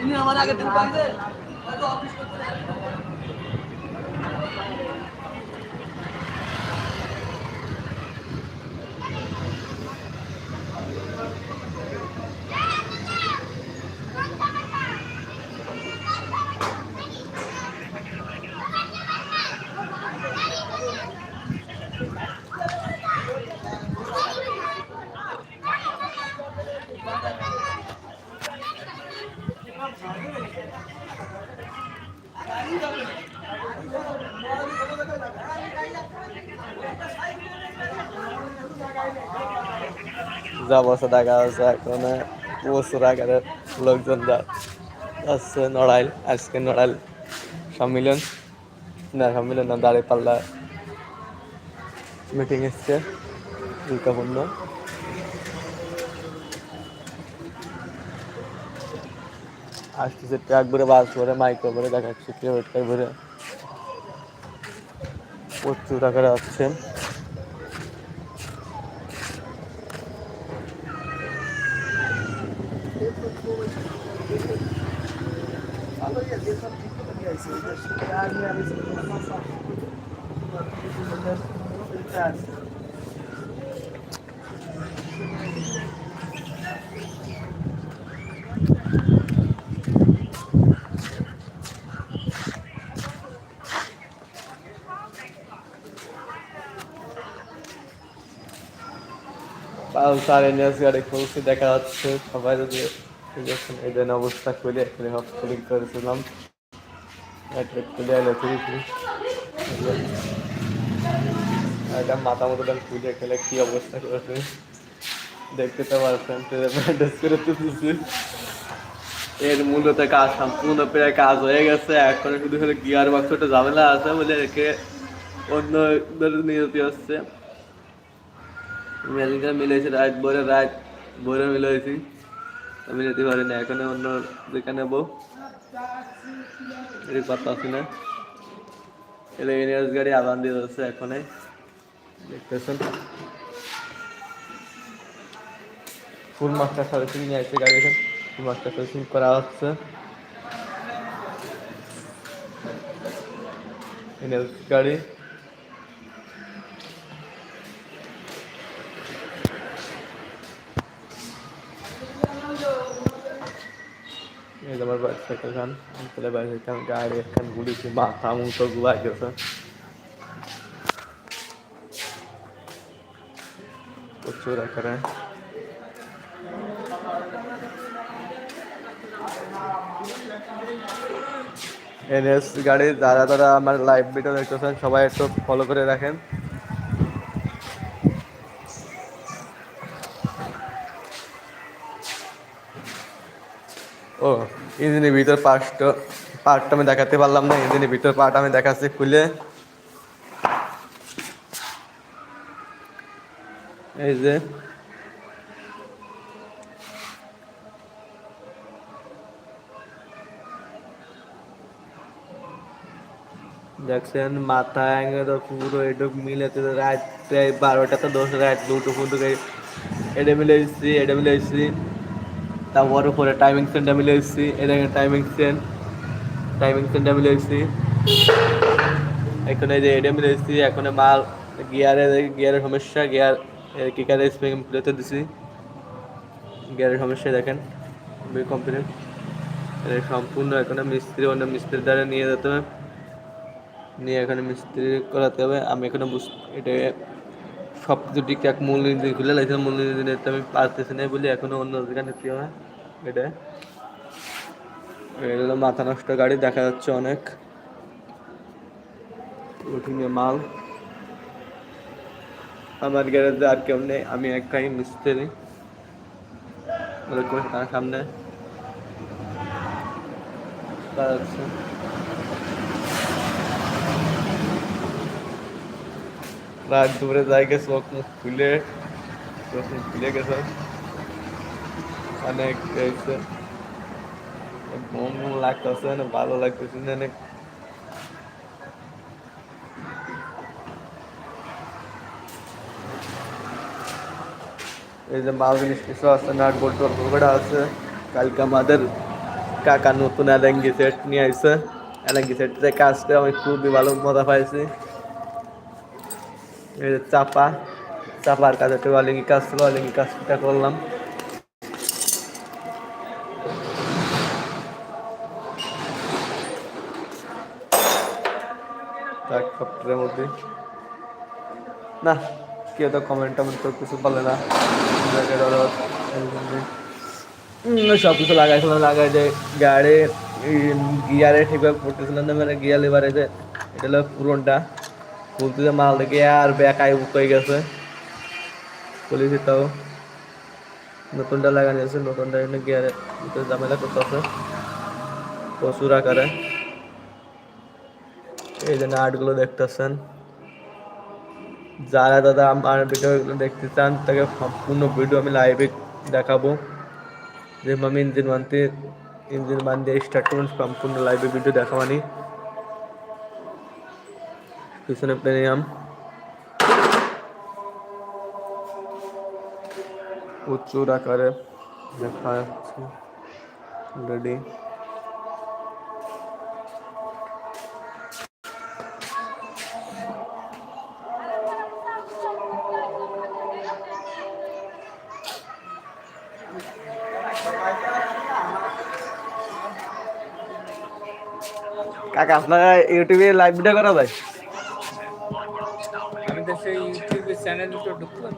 ইনি আমার আগে দিন পাইছে অফিস যা বছর দেখা যাচ্ছে এখন প্রচুর আকারে লোকজন যা- যাচ্ছে, নড়াইল, আজকে নড়াইল সম্মিলন, না সম্মিলন না দাঁড়িয়ে পাল্লা মিটিং এসছে, গুরুত্বপূর্ণ। আসতেছে ট্রাক ভরে, বাস ভরে, মাইক্রো ভরে, দেখাচ্ছে কিলোমিটার ভরে। প্রচুর আকারে আসছে। পালসার এনএস গাড়ি খুলছি, দেখা যাচ্ছে সবাই যদি দেখছেন এই দেন অবস্থা খুলে, এখানে হপ ক্লিক করেছিলাম। এটা মাথা মতো দেন খুলে খেলে কি অবস্থা করেছে দেখতে তো পারছেন করে তুলছি এর মূলত কাজ, সম্পূর্ণ প্রায় কাজ হয়ে গেছে। এখন শুধু খালি গিয়ার বক্সটা ঝামেলা আছে বলে একে অন্য নিয়তি হচ্ছে। মেলটা মিলেছি রাত ভোরে রাত ভোরে মিলেছি আমি যেতে পারি না, এখন অন্য দোকানে নেব এর কথা আছে না। এলে ইউনিভার্স গাড়ি আবান দিয়ে যাচ্ছে এখনে দেখতেছেন? ফুল মাস্টার সার্ভিসিং নিয়ে আসছে গাড়ি এখন ফুল মাস্টার সার্ভিসিং করা হচ্ছে। ঘুরেছি মাথা মুখো গুয়াই গেছে প্রচুর আকারে এনএস গাড়ি আমার লাইভ ভিডিও দেখতেছেন সবাই একটু ফলো করে রাখেন ও ইঞ্জিনের ভিতর পার্টটা পার্টটা আমি দেখাতে পারলাম না, ইঞ্জিনের ভিতর পার্ট আমি দেখাচ্ছি খুলে। এই যে। দেখছেন, মাথা অ্যাঙ্গে তো পুরো এটুক মিলেতে রাত প্রায় বারোটা তো দশ, রাত দুটো ফুটো এটা মিলে এসেছি এটা মিলে এসেছি তারপর উপরে টাইমিং সেন্টার মিলে এসেছি এটা টাইমিং সেন্ট টাইমিং সেন্টার মিলে এসেছি এখন এই যে এটা মিলে এসেছি এখন মাল গিয়ারের গিয়ারের সমস্যা গিয়ার কিকারের স্প্রিং প্লেতে দিছি গিয়ারের সমস্যা দেখেন কমপ্লিট সম্পূর্ণ এখন মিস্ত্রি, অন্য মিস্ত্রির দ্বারা নিয়ে যেতে হবে। নিয়ে এখানে মিস্ত্রি করাতে হবে। আমি এখানে এটা সব কিছু ঠিকঠাক মূল নীতি খুলে মূল নীতি নিতে আমি পারতেছি না বলি এখনও অন্য জায়গায় নিতে হবে এটা হলো মাথা নষ্ট গাড়ি, দেখা যাচ্ছে অনেক। কঠিনে মাল। আমার গ্যারেজে আর কেউ নেই, আমি একাই মিস্ত্রি। সামনে দেখা যাচ্ছে রাত দুপুরে জায়গা চোখ মুখ খুলে চোখ খুলে গেছে অনেক হয়েছে ঘুম লাগতেছে না ভালো লাগতেছে না অনেক এই যে মাল জিনিস কিছু আছে নাট বল্টু কটা আছে কালকে আমাদের কাকা নতুন অ্যালেঙ্গি সেট নিয়ে আসছে অ্যালেঙ্গি সেটতে কাজটা আমি খুবই ভালো মজা পাইছি চাপা, চাপার কাজ একটা অলিঙ্গি কাজ ছিল অলিঙ্গি কাজটা করলাম। এক মধ্যে। না, কেউ তো কমেন্ট টমেন্ট তো কিছু বলে না। সব কিছু লাগাইছিলাম লাগাই যে গাড়ি গিয়ারে ঠিকভাবে পড়তেছিলাম না মানে গিয়ার এবারে যে, এটা হলো পুরনটা। বলতে মাল দেখে আর বেকাই হয়ে গেছে। পুলিশ তাও নতুনটা লাগানো আছে, নতুনটা এখানে গিয়ারে ভিতরে ঝামেলা করতেছে। প্রচুর আকারে। এই যে নাটগুলো দেখতেছেন। যারা দাদা আমার ভিডিওগুলো দেখতে চান, তাকে সম্পূর্ণ ভিডিও আমি লাইভে দেখাবো। যে আমি ইঞ্জিন মানতে, ইঞ্জিন মান দিয়ে স্টার্ট করুন, সম্পূর্ণ লাইভে ভিডিও দেখাবানি। পিছনে প্লেনিয়াম প্রচুর আকারে দেখা যাচ্ছে রেডি কাকা আপনারা ইউটিউবে লাইভ ভিডিও করা যায়? চ্যানেলে তো ঢুকতে।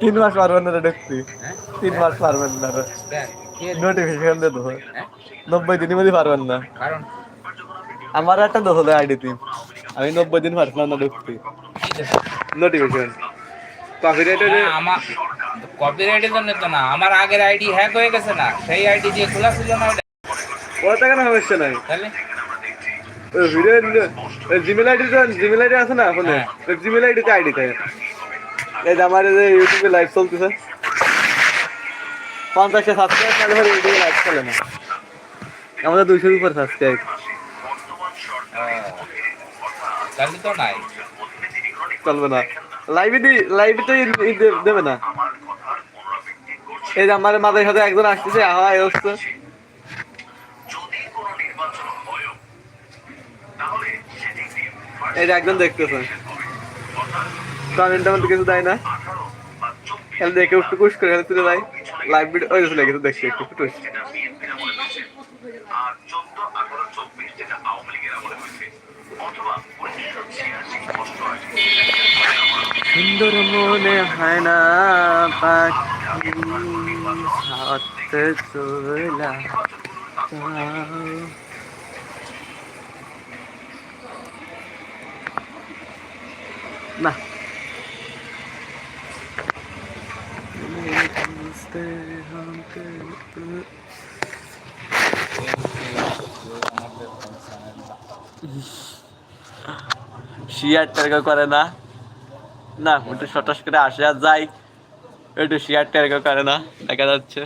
তিন মাস পারবেন না দেখছি হ্যাঁ? তিন মাস পারবেন না? নোটিফিকেশন দিয়ে দেবো হ্যাঁ? নব্বই দিনের মধ্যে পারবেন না। কারণ? আমার একটা দোষ হলো আইডি তিন আমি নব্বই দিন পারছিলাম না ঢুকতে। নোটিফিকেশন কপিরাইটের হ্যাঁ, আমার কপিরাইটের জন্য তো না। আমার আগের আইডি হ্যাক হয়ে গেছে না। সেই আইডি দিয়ে খোলা ছিল না ওটা। কেন সমস্যা নাই? তাহলে? জিমেল আইডি জিমেল আইডি আছে না ফোনে হ্যাঁ। জিমেল আইডিতে আইডি থাকে। এই যে আমার যে ইউটিউবে লাইভ চলতেছে। পঞ্চাশটা সাবস্ক্রাইব না ধরে ইউটিউবে লাইভ চলে না। আমাদের দুইশোর উপর সাবস্ক্রাইব ও, তাহলে তো নাই। চলবে না। লাইভে দি লাইভে তো ই- ই দে- দেবে না। এই যে আমার মাথায় সাথে একজন আসতেছে আহা হচ্ছে এই যে একজন দেখতেছে কমেন্ট টমেন্ট কিছু দেয় না। খালি দেখে একটু কুশ করে খালি তুলে দেয়। লাইভ ভিডিও ওই চলে দেখছি একটু টুস সুন্দর মনে হয় না, পাখি হাতে চলা না। শেয়ার টেরকা করে না। না, একটু সটাস করে আসে আর যাই। একটু শেয়ার টেরকা করে না, দেখা যাচ্ছে।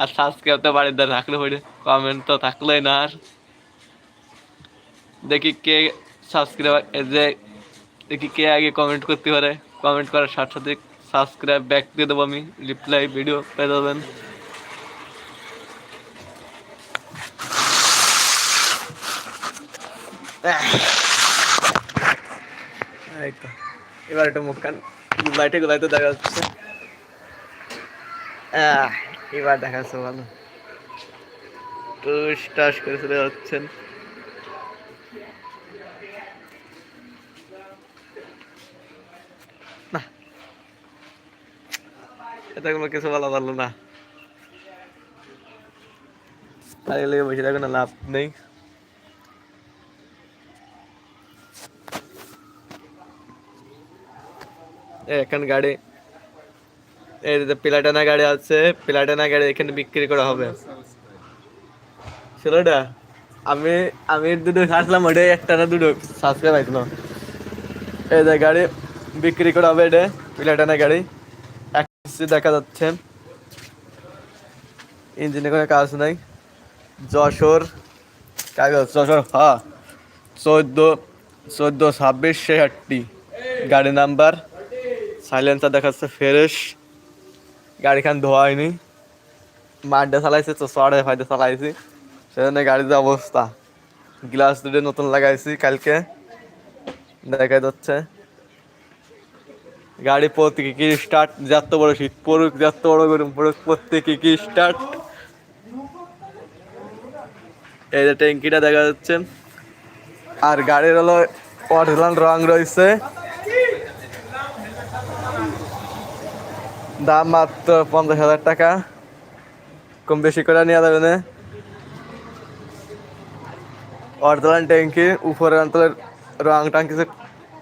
আর সাবস্ক্রাইব তো বাড়ির দ্বারা রাখলে পড়ে কমেন্ট তো থাকলোই না আর। দেখি কে সাবস্ক্রাইব যে দেখি কে আগে কমেন্ট করতে পারে। কমেন্ট করার সাথে সাথে সাবস্ক্রাইব ব্যাক দিয়ে দেবো আমি। রিপ্লাই ভিডিও পেয়ে যাবেন। এবার একটা মুখখান লাইটে গোলাইতে দেখা যাচ্ছে। এবার দেখা যাচ্ছে ভালো। টুস টাস করে চলে যাচ্ছেন। কোনো কিছু ভালো না। তাই লেগে বসে থাকো, না লাভ নেই। এখন গাড়ি, এই যে প্লাটানা গাড়ি আছে, পিলাটানা গাড়ি এখানে বিক্রি করা হবে। ষোলোটা আমি আমি দুটো খাসলাম ওটাই একটা না দুটো সাবস্ক্রাইব আইছিল এই যে গাড়ি বিক্রি করা হবে, এটা প্লাটানা গাড়ি। এক দেখা যাচ্ছে। ইঞ্জিনে কোনো কাজ নাই। যশোর। কাগজ, যশোর হ্যাঁ। চোদ্দ, চোদ্দ, ছাব্বিশ, ছেষট্টি। গাড়ি নাম্বার। সাইলেন্সার দেখাচ্ছে ফ্রেশ। গাড়িখান ধোয়া হয়নি। মাঠে চালাইছি, তো চড়ে ফাইডে চালাইছি। সেজন্য গাড়ির অবস্থা। গ্লাস দুটো নতুন লাগাইছি কালকে। দেখা যাচ্ছে। গাড়ি প্রত্যেকে কি স্টার্ট যত বড় শীত পড়ুক, যত বড় গরম পড়ুক, প্রত্যেকে কি কি স্টার্ট এই যে ট্যাঙ্কিটা দেখা যাচ্ছে। আর গাড়ির হলো অরিজিনাল রং রয়েছে। দাম মাত্র পঞ্চাশ হাজার টাকা। কম বেশি করে নেওয়া যাবে না। অরিজিনাল ট্যাঙ্কি উপরের অঞ্চলের রং টাং কিছু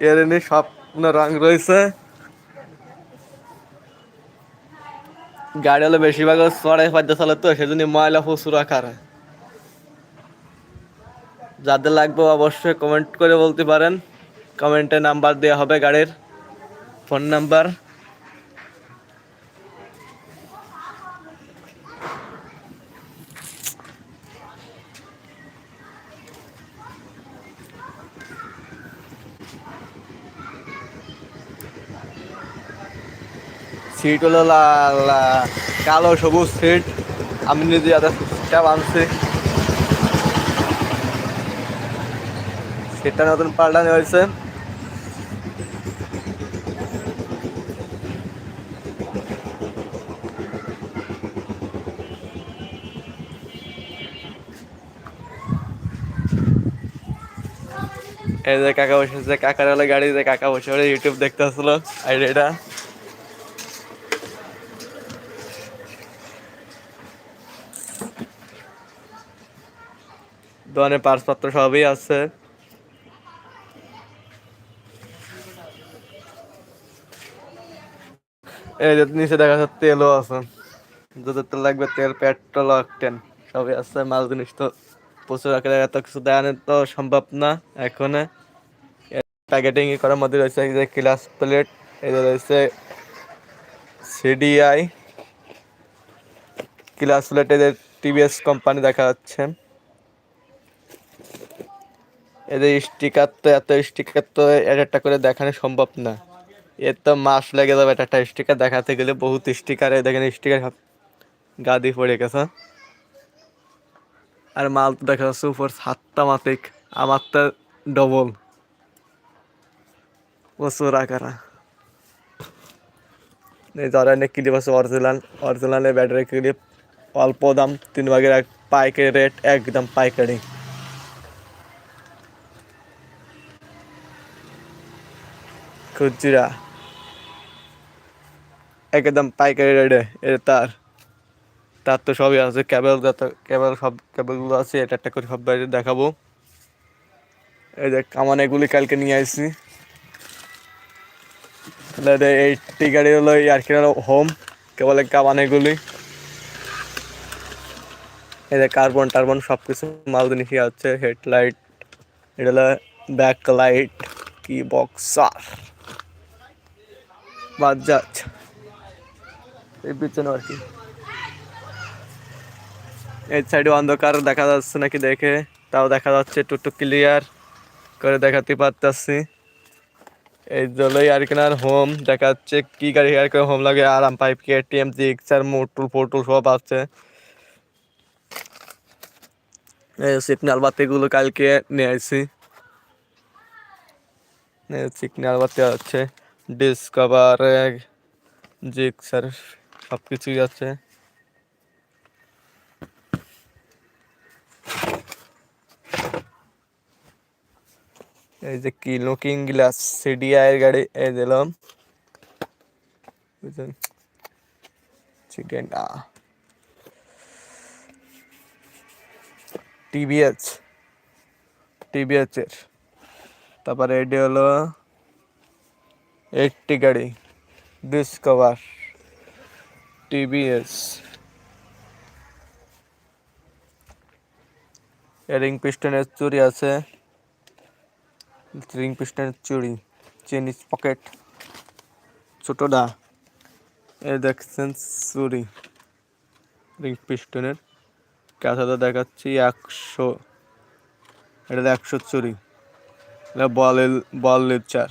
এরেনি সব রং রয়েছে। গাড়ি হলো বেশিরভাগ চড়াই পাদ্য চালে তো, সেজন্য ময়লা প্রচুর আকার। যাদের লাগবে অবশ্যই কমেন্ট করে বলতে পারেন। কমেন্টে নাম্বার দেওয়া হবে গাড়ির। ফোন নাম্বার সিট হলো কালো, সবুজ সিট। আমি নিজে আদা সিটটা বানছি সিটটা নতুন পাল্টানো হয়েছে। এই যে কাকা বসেছে কাকার হলে গাড়ি, যে কাকা বসে ইউটিউব দেখতে আসলো আইডিয়াটা দোকানের পার্সপত্র সবই আছে। এই যে নিচে দেখা যাচ্ছে তেলও আছে। যদি তেল লাগবে তেল, পেট্রোল, অকটেন, সবই আছে। মাল জিনিস তো প্রচুর আকারে, এত কিছু দেওয়া তো সম্ভব না এখন। প্যাকেটিং করার মধ্যে রয়েছে এই যে ক্লাস প্লেট, এই যে রয়েছে CDI class plate TVS company দেখা যাচ্ছে। এদের স্টিকার তো এত স্টিকার তো এক একটা করে দেখানো সম্ভব না। এর তো মাস লেগে যাবে একটা স্টিকার দেখাতে গেলে বহুত স্টিকার, দেখেন স্টিকার গাদি পড়ে গেছে। আর মাল তো দেখা যাচ্ছে উপর সাতটা মাতিক, আমার তো ডবল প্রচুর আকারা। এই ধরনের ক্লিপ আছে অরিজিনাল অরিজিনালের ব্যাটারি ক্লিপ অল্প দাম, তিন ভাগের এক, পাইকারি রেট একদম পাইকারি। খুচরা। একদম পাইকারি রেটে এটা তার। তার তো সবই আছে কেবল যত কেবল সব কেবলগুলো আছে, এটা একটা করে সব বাইরে দেখাবো। এই যে কামান এগুলি কালকে নিয়ে আসছি। তাহলে এই টি গাড়ি হলো আর কি হোম কেবল কামান এগুলি। এই যে কার্বন টার্বন সব কিছু মাল জিনিসই আছে হেডলাইট এটা হলো ব্যাক লাইট কি বক্সার বাজাজ এই পিছনে আর কি। এই সাইডে অন্ধকার দেখা যাচ্ছে নাকি দেখে। তাও দেখা যাচ্ছে টুটু ক্লিয়ার করে দেখাতে পারতাছি। এই জলই আর কেনার হোম দেখা যাচ্ছে কি গাড়ি আর করে হোম লাগে। আরাম pipe K TM Gixxer Motul ফোটুল সব আছে। এই সিগন্যাল বাতিগুলো কালকে নিয়ে আসি সিগন্যাল বাতি আছে। ডিসকভার জিক্সার সব কিছুই আছে। এই যে কি লুকিং গ্লাস সিডিআই এর গাড়ি, এই দিলাম বুঝলেন? সিডিআই না টিভিএস টিভিএস এর। তারপরে এটি হলো এইটটি গাড়ি ডিসকভার টিভিএস রিং পিস্টনের চুরি আছে। রিং পিস্টনের চুড়ি চেনিস পকেট ছোটটা। এ দেখছেন চুরি রিং পিস্টনের ক্যাথাতে দেখাচ্ছি একশো, এটা একশো চুরি এটা বল বল লেপচার।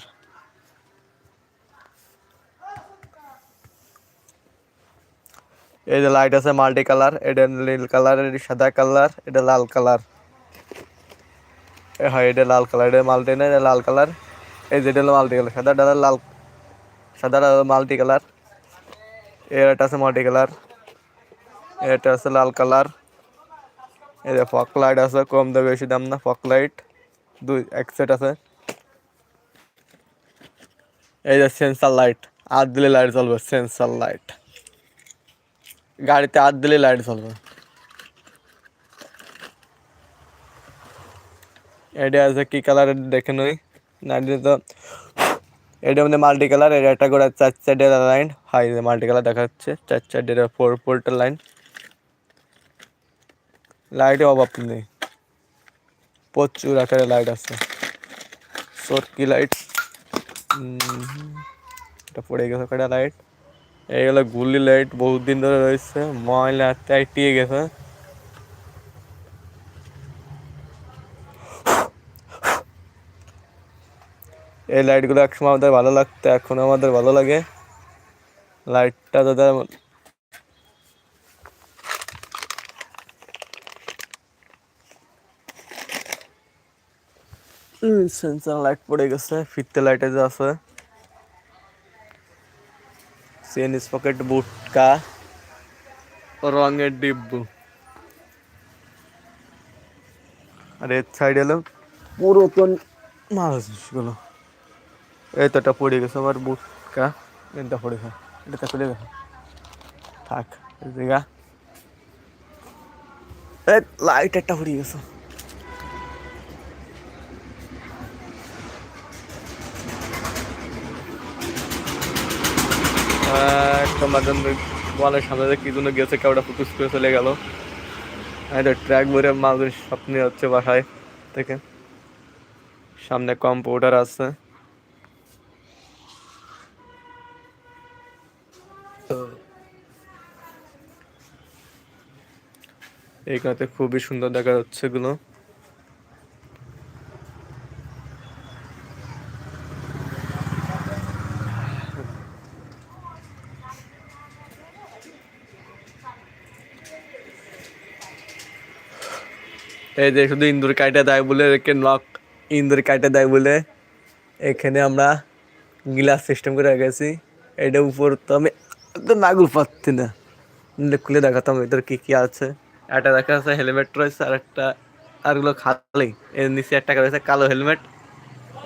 এই যে লাইট আছে মাল্টি কালার এটা নীল কালার এটা সাদা কালার এটা লাল কালার হয় এটা লাল কালার এটা মাল্টি না এটা লাল কালার এই যেটা হলো মাল্টি কালার সাদা হলো লাল সাদা হলো মাল্টি কালার এটা আছে মাল্টি কালার এটা আছে লাল কালার এই যে ফক লাইট আছে কম দামে বেশি দাম না ফক লাইট দুই এক সেট আছে এই যে সেন্সার লাইট আর দিলে লাইট জ্বলবে সেন্সার লাইট গাড়িতে হাত দিলে লাইট জ্বলবে। এটা আছে কি কালার দেখে নই। না এটা তো এটা মানে মাল্টি কালার এটা একটা করে চার চারটের লাইন হাই মাল্টি কালার দেখা যাচ্ছে চার চারটের ফোর ফোরটা লাইন লাইটে অভাব নেই। প্রচুর আকারে লাইট আছে। সরকি লাইট এটা পড়ে গেছে কটা লাইট এইগুলো গুলি লাইট বহুত দিন ধরে রয়েছে। ময়লা টাইটিয়ে গেছে। এই লাইটগুলো একসময় আমাদের ভালো লাগতো, এখন আমাদের ভালো লাগে। লাইটটা তাদের সেন্সার লাইট পড়ে গেছে ফিরতে লাইটে যে আছে। চেন পকেট বুটকা রঙের ডিব্বু আর এর সাইড এলো। পুরাতন মাছগুলো এই তো এটা পড়ে গেছে আমার বুটকা এটা পড়ে গেছে। এটা পড়ে গেছে। থাক জায়গা লাইট একটা পড়ে গেছে। একটা মাঝন ওয়ালের সামনে কি জন্য গেছে কেউটা ফুকুস করে চলে গেল। এটা ট্র্যাক ভরে মাঝে স্বপ্নে হচ্ছে বাসায় থেকে। সামনে কম্পিউটার আছে। এইখানে খুবই সুন্দর দেখা যাচ্ছে এগুলো। এই যে শুধু ইন্দুর কাইটা দেয় বলে, একে নক ইন্দুর কাইটা দেয় বলে। এখানে আমরা গ্লাস সিস্টেম করে রেখেছি। এটা উপর তো আমি একদম নাগুল পাচ্ছি না। খুলে দেখাতাম এদের কি কি আছে। একটা দেখা যাচ্ছে হেলমেট রয়েছে, আর একটা আরগুলো খালি। এর নিচে একটা রয়েছে, কালো হেলমেট।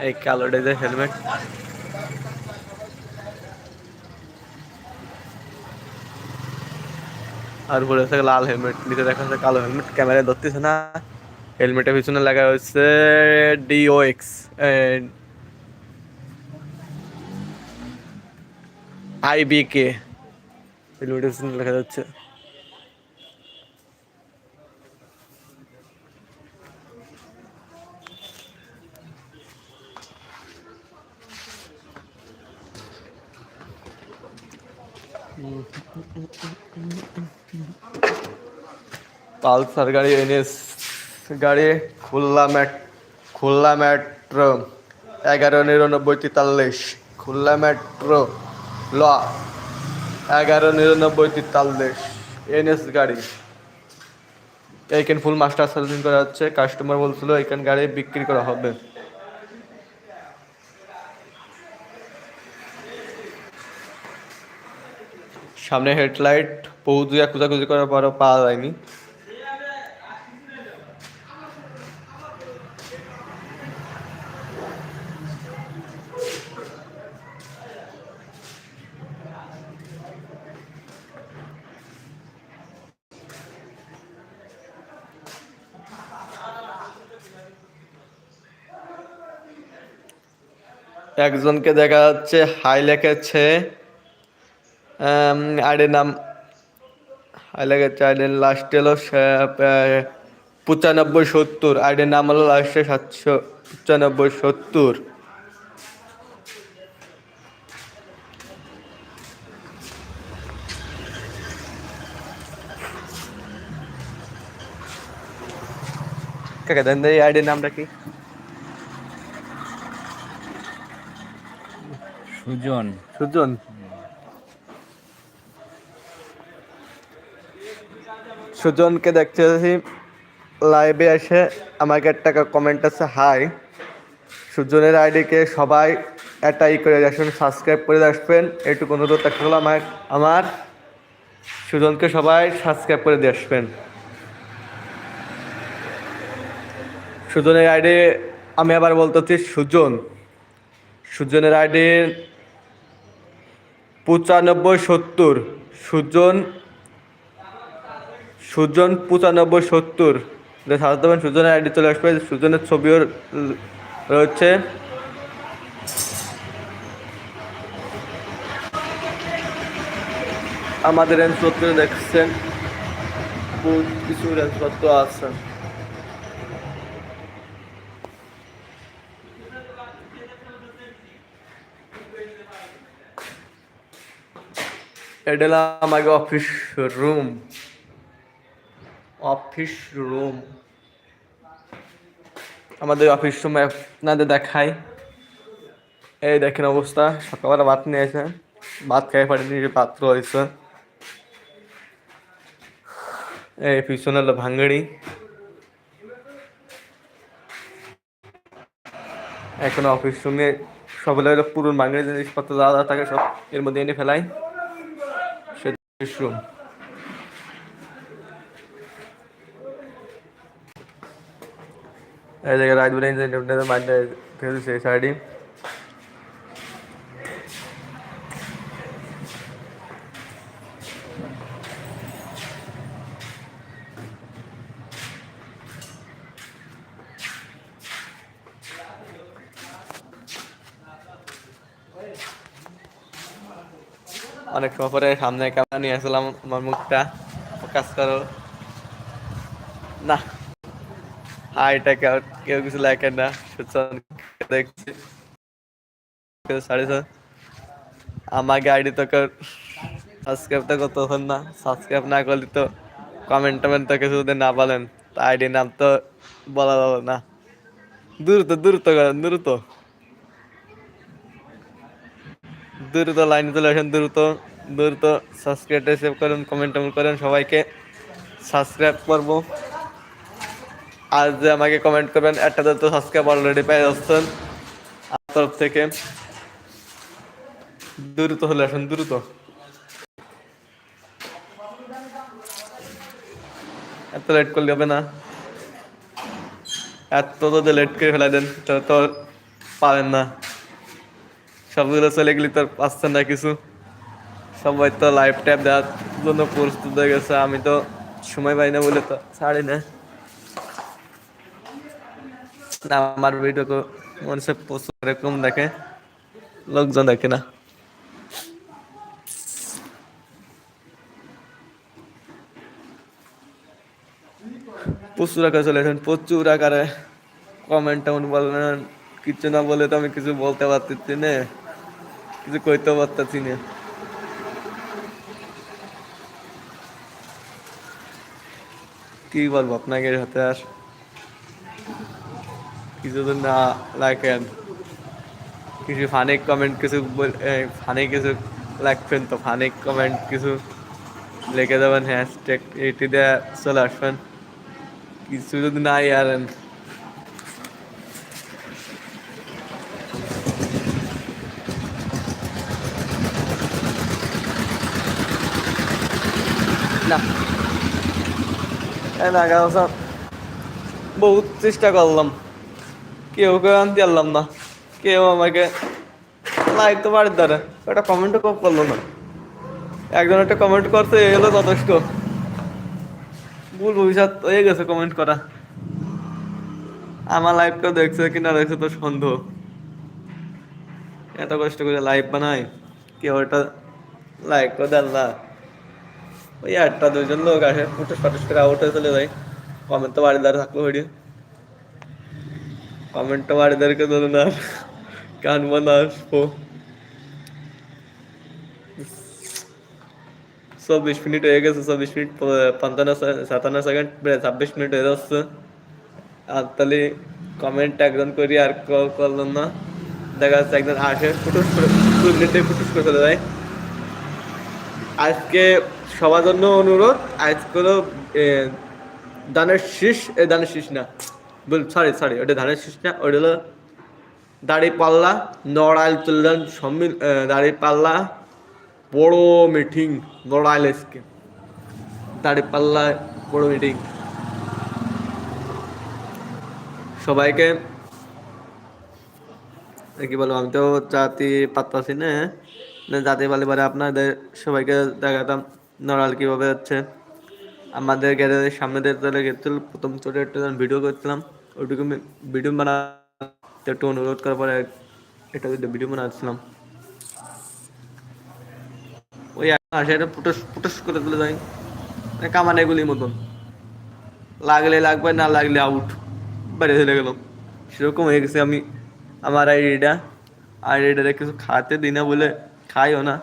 এই কালোটা যে হেলমেট। আর উপরে লাল হেলমেট, নিচে দেখা যাচ্ছে কালো হেলমেট। ক্যামেরায় ধরতেছে না। হেলমেটের পিছনে লাগা হচ্ছে ডিও এক্স আইবিকে হেলমেটের পিছনে লেখা যাচ্ছে। পালসার গাড়ি এনএস গাড়ি খুলনা ম্যাট খুলনা মেট্রো এগারো নিরানব্বই তেতাল্লিশ খুলনা মেট্রো ল, এগারো নিরানব্বই তেতাল্লিশ, এনএস গাড়ি। এইখান ফুল মাস্টার সার্ভিসিং করা হচ্ছে কাস্টমার বলছিল এইখান গাড়ি বিক্রি করা হবে। সামনে হেডলাইট বহু খুঁজাখুঁজি করার পরও পাওয়া যায়নি। একজনকে দেখা যাচ্ছে, হাই লেখেছে আইডের নাম, হাই লেখেছে আইডের লাস্ট হলো পঁচানব্বই সত্তর আইডের নাম হলো লাস্টে সাতশো পঁচানব্বই সত্তর। কাকা, দেন এই আইডির নামটা কি? সুজন। সুজন। সুজনকে দেখতেছি লাইভে এসে আমাকে একটা কমেন্ট আছে হাই সুজনের আইডিকে সবাই একটা ই করে আসবেন সাবস্ক্রাইব করে আসবেন। এইটুকু অনুরোধ একটা হলো আমার আমার সুজনকে সবাই সাবস্ক্রাইব করে দিয়ে আসবেন। সুজনের আইডি আমি আবার বলতেছি সুজন। সুজনের আইডি পঁচানব্বই সত্তর, সুজন সুজন পঁচানব্বই সত্তর। সার্চ দেবেন সুজনের আইডি চলে আসবে, সুজনের ছবিও রয়েছে। আমাদের রেঞ্জপত্র দেখছেন কিছু রেঞ্জপত্র আছে। এটা হলো আমাকে অফিস রুম। Office room. আমাদের অফিস রুম আপনাদের দেখাই। এই দেখেন অবস্থা, সকালবেলা ভাত নিয়েছে ভাত খাই পারিনি পাত্র হয়েছে। এই পিছনে হলো ভাঙ্গড়ি এখন অফিস রুমে সব হলো পুরো ভাঙ্গড়ি জিনিসপত্র যা যা থাকে সব এর মধ্যে এনে ফেলাই। রুম এই জায়গায় রাত বেলা ইন্টারনেটের মাঝে ফেলছে সাইডে অনেক পরে সামনে ক্যামেরা নিয়ে আসলাম আমার মুখটা। ফোকাস করো। না। হাইটা কেউ কেউ কিছু লেখে না। দেখছি। সাড়ে আমাকে আইডি তো কেউ সাবস্ক্রাইব তো করতে না। সাবস্ক্রাইব না করলে তো কমেন্ট টমেন্ট তো কিছু না বলেন আইডি নাম তো বলা যাবে না। দ্রুত দ্রুত করেন, দ্রুত। দ্রুত লাইনে চলে আসেন, দ্রুত। দ্রুত সাবস্ক্রাইব সেভ করেন কমেন্ট করেন, সবাইকে সাবস্ক্রাইব করব। আর যে আমাকে কমেন্ট করবেন, একটা তো সাবস্ক্রাইব অলরেডি পেয়ে যাচ্ছেন। তরফ থেকে দ্রুত হলে আসুন, দ্রুত। এত লেট করলে হবে না। এত তো লেট করে ফেলা দেন তো পাবেন না। সবগুলো চলে গেলে তো পাচ্ছেন না কিছু। সবাই তো লাইভ ট্যাপ দেওয়ার জন্য প্রস্তুত হয়ে গেছে, আমি তো সময় পাই না বলে তো ছাড়ি না। আমার ভিডিও কো মানুষ প্রচুর এরকম দেখে, লোকজন দেখে না। প্রচুর আকারে চলে আসেন, প্রচুর আকারে কমেন্ট টমেন্ট বলেন, কিছু না বলে তো আমি কিছু বলতে পারতেছি না, কিছু কইতে পারতেছি না। কি বলব আপনাকে হাতে আর কিছু তো না লাইকেন কিছু ফানি কমেন্ট কিছু ফানি কিছু লাগবেন তো ফানি কমেন্ট কিছু লিখে দেবেন হ্যাশট্যাগ এটি দিয়ে চলে আসবেন। কিছু যদি না ইয়ারেন না। বহুত চেষ্টা করলাম। কেউ কেউ আনতে পারলাম না। কেউ আমাকে লাইক তো বাড়ির দ্বারা একটা কমেন্টও কম করল না। একজন একটা কমেন্ট করতে এলো যথেষ্ট। ভুল ভবিষ্যৎ হয়ে গেছে কমেন্ট করা। আমার লাইভটা দেখছে কি না দেখছে তো সন্দেহ। এত কষ্ট করে লাইভ বানাই কেউ ওটা লাইক করে দেন না। ওই একটা দুইজন লোক আসে ফুটুস ফাটুস করে আউট হয়ে চলে যায় কমেন্ট তো বাড়িদার থাকল ভিডিও কমেন্ট তো বাড়িদারকে ধরুন আর গান বানা আসব চব্বিশ মিনিট হয়ে গেছে চব্বিশ মিনিট প- পঞ্চান্ন সে- সাতান্ন সেকেন্ড প্রায় ছাব্বিশ মিনিট হয়ে যাচ্ছে আর তাহলে কমেন্ট একজন করি আর কল করলাম না দেখা যাচ্ছে একজন আসে ফুটুস করে দু মিনিটে ফুটুস করে চলে যায় আজকে সবার জন্য অনুরোধ আজকে হলো এ, ধানের শীষ ধানের শীষ না। বল সরি সরি ওটা ধানের শীষ না ওটা হলো দাড়ি পাল্লা নড়াইল তুললেন সম্মিল দাড়ি পাল্লা বড় মিটিং নড়াইল এসকে। দাড়ি পাল্লা বড় মিটিং। সবাইকে কি বলব আমি তো জাতি পাত্তাছি না না জাতি বলে পরে আপনাদের সবাইকে দেখাতাম। নড়াল কীভাবে হচ্ছে? আমাদের গ্যারেজের সামনে দিয়ে তাহলে গেছিল, প্রথম ছোটো একটা ভিডিও করছিলাম, ওইটুকু ভিডিও বানা একটু অনুরোধ করার পরে একটা ভিডিও বানাচ্ছিলাম। ওই আসে এটা ফুটস ফুটস করে তুলে যাই মানে কামান এগুলির মতন। লাগলে লাগবে, না লাগলে আউট বাইরে চলে গেলাম সেরকম হয়ে গেছে আমি আমার আইডিটা আইডিটা কিছু খাতে দিই না বলে খাইও না।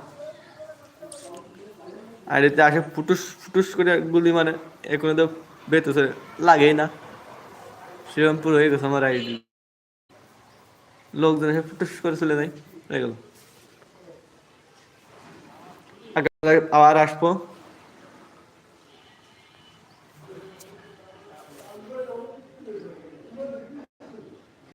আইডিতে আসে ফুটুস ফুটুস করে গুলি মানে এখন তো বেতছে লাগেই না। সেরকম পুরো হয়ে গেছে আমার আইডি। লোকজন এসে ফুটুস করে চলে যায়, হয়ে গেল। আবার আসব।